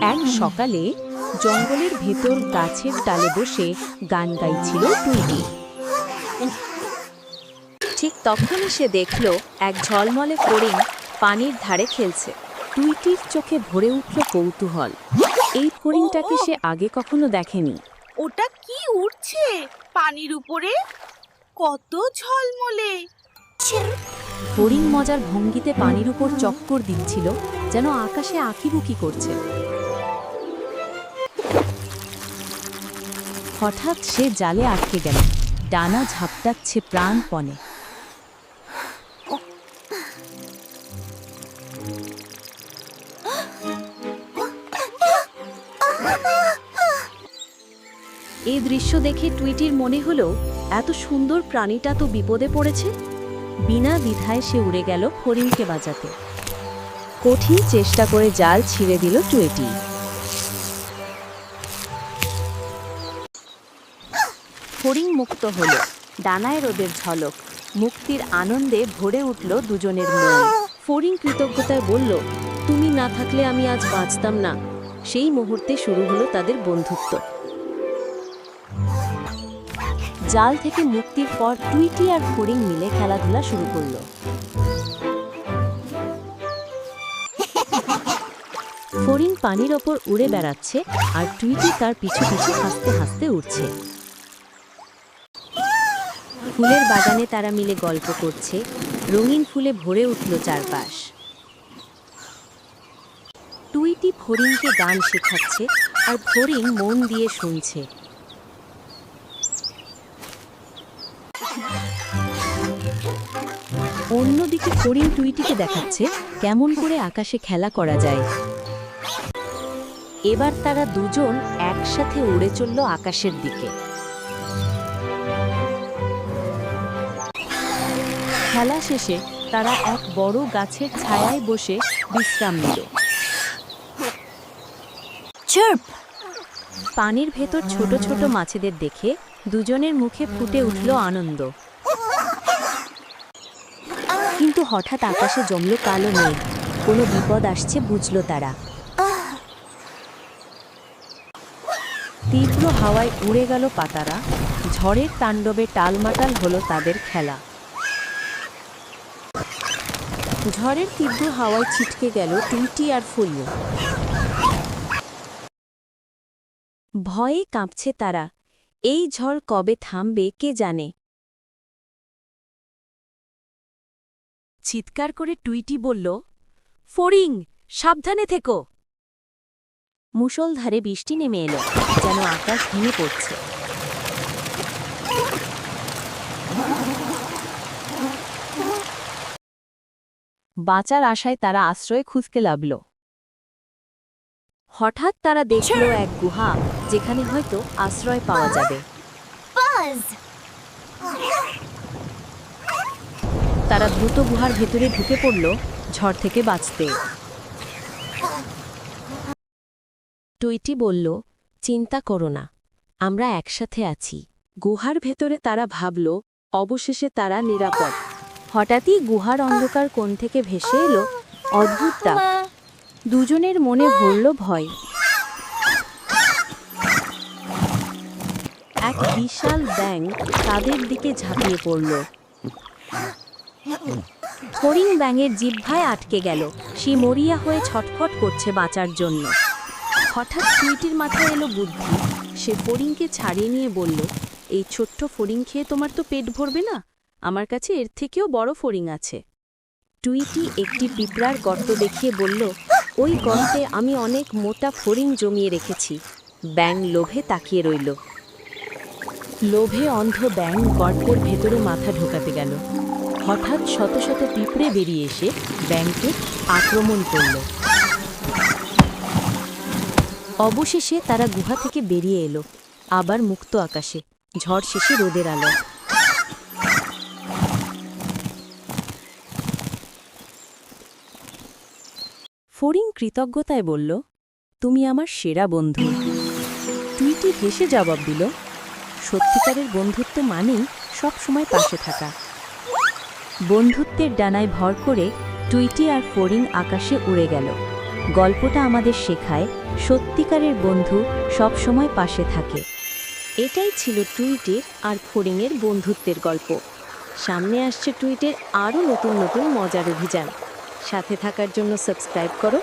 এক সকালে জঙ্গলের ভেতর গাছের ডালে বসে গান গাইছিল টুইটি। ঠিক তখনই সে দেখল এক ঝলমলে ফড়িং পানির ধারে খেলছে। টুইটির চোখে ভরে উঠল কৌতূহল। এই ফড়িংটাকে সে আগে কখনো দেখেনি। ওটা কি উঠছে পানির উপরে? কত ঝলমলে। ফড়িং মজার ভঙ্গিতে পানির উপর চক্কর দিচ্ছিল যেন আকাশে আঁকিবুকি করছে। হঠাৎ সে জালে আটকে গেল। ডানা ঝাপটাচ্ছে প্রাণপণে। এই দৃশ্য দেখে টুইটির মনে হলো, এত সুন্দর প্রাণীটা তো বিপদে পড়েছে। বিনা দ্বিধায় সে উড়ে গেল ফড়িংকে বাঁচাতে। কঠিন চেষ্টা করে জাল ছিঁড়ে দিল টুয়েটি ফড়িং মুক্ত হলো। ডানায় রোদের ঝলক। মুক্তির আনন্দে ভরে উঠল দুজনের মন। ফড়িং কৃতজ্ঞতায় বলল, তুমি না থাকলে আমি আজ বাঁচতাম না। সেই মুহূর্তে শুরু হলো তাদের বন্ধুত্ব। জাল থেকে মুক্তির পর টুইটি আর ফড়িং মিলে খেলাধুলা শুরু করল। ফড়িং পানির ওপর উড়ে বেড়াচ্ছে আর টুইটি তার পিছু পিছু হাসতে হাসতে উঠছে ফুলের বাগানে তারা মিলে গল্প করছে। রঙিন ফুলে ভরে উঠল চারপাশ। টুইটি ফড়িংকে গান শেখাচ্ছে আর ফড়িং মন দিয়ে শুনছে। অন্যদিকে ফড়িং টুইটিকে দেখাচ্ছে কেমন করে আকাশে খেলা করা যায়। এবার তারা দুজন একসাথে উড়ে চলল আকাশের দিকে। খেলা শেষে তারা এক বড় গাছের ছায়ায় বসে বিশ্রাম নিল। পানির ভেতর ছোট ছোট মাছেদের দেখে দুজনের মুখে ফুটে উঠল আনন্দ। কিন্তু হঠাৎ আকাশে জমল কালো মেঘ। কোনো বিপদ আসছে বুঝল তারা। তীব্র হাওয়ায় উড়ে গেল পাতারা। ঝড়ের তাণ্ডবে টালমাটাল হলো তাদের খেলা। ঝড়ের তীব্র হাওয়ায় ছিটকে গেল টুইটি আর ফুলিও ভয়ে কাঁপছে তারা। এই ঝড় কবে থামবে, কে জানে? চিৎকার করে টুইটি বলল ফড়িং সাবধানে থেকো! মুষলধারে বৃষ্টি নেমে এলো, যেন আকাশ ভেঙে পড়ছে। বাঁচার আশায় তারা আশ্রয় খুঁজতে লাগল। হঠাৎ তারা দেখল এক গুহা যেখানে হয়তো আশ্রয় পাওয়া যাবে। তারা দ্রুত গুহার ভেতরে ঢুকে পড়ল ঝড় থেকে বাঁচতে। টুইটি বলল চিন্তা করো না আমরা একসাথে আছি। গুহার ভেতরে তারা ভাবল অবশেষে তারা নিরাপদ। হঠাৎই গুহার অন্ধকার কোণ থেকে ভেসে এলো অদ্ভুত ডাক দুজনের মনে ভরল ভয়। এক বিশাল ব্যাং তাদের দিকে ঝাঁপিয়ে পড়ল। হরিণ ব্যাঙের জিহ্বায় আটকে গেল। সে মরিয়া হয়ে ছটফট করছে বাঁচার জন্য। হঠাৎ টুইটির মাথায় এলো বুদ্ধি। সে ফড়িংকে ছাড়িয়ে নিয়ে বলল, এই ছোট্ট ফড়িং খেয়ে তোমার তো পেট ভরবে না? আমার কাছে এর থেকেও বড় ফড়িং আছে। টুইটি একটি পিঁপড়ার গর্ত দেখিয়ে বলল, ওই গর্তে আমি অনেক মোটা ফড়িং জমিয়ে রেখেছি। ব্যাং লোভে তাকিয়ে রইল। লোভে অন্ধ ব্যাং গর্তের ভেতরে মাথা ঢোকাতে গেল। হঠাৎ শত শত পিঁপড়ে বেরিয়ে এসে ব্যাংকে আক্রমণ করল। অবশেষে তারা গুহা থেকে বেরিয়ে এলো। আবার মুক্ত আকাশে, ঝড় শেষে রোদের আলো ফড়িং কৃতজ্ঞতায় বলল, তুমি আমার সেরা বন্ধু। টুইটি হেসে জবাব দিল? সত্যিকারের বন্ধুত্ব মানেই সবসময় পাশে থাকা। বন্ধুত্বের ডানায় ভর করে টুইটি আর ফড়িং আকাশে উড়ে গেল। গল্পটা আমাদের শেখায় সত্যিকারের বন্ধু সবসময় পাশে থাকে। এটাই ছিল টুইটের আর ফড়িংয়ের বন্ধুত্বের গল্প। সামনে আসছে টুইটের আরও নতুন নতুন মজার অভিযান। সাথে থাকার জন্য সাবস্ক্রাইব করো।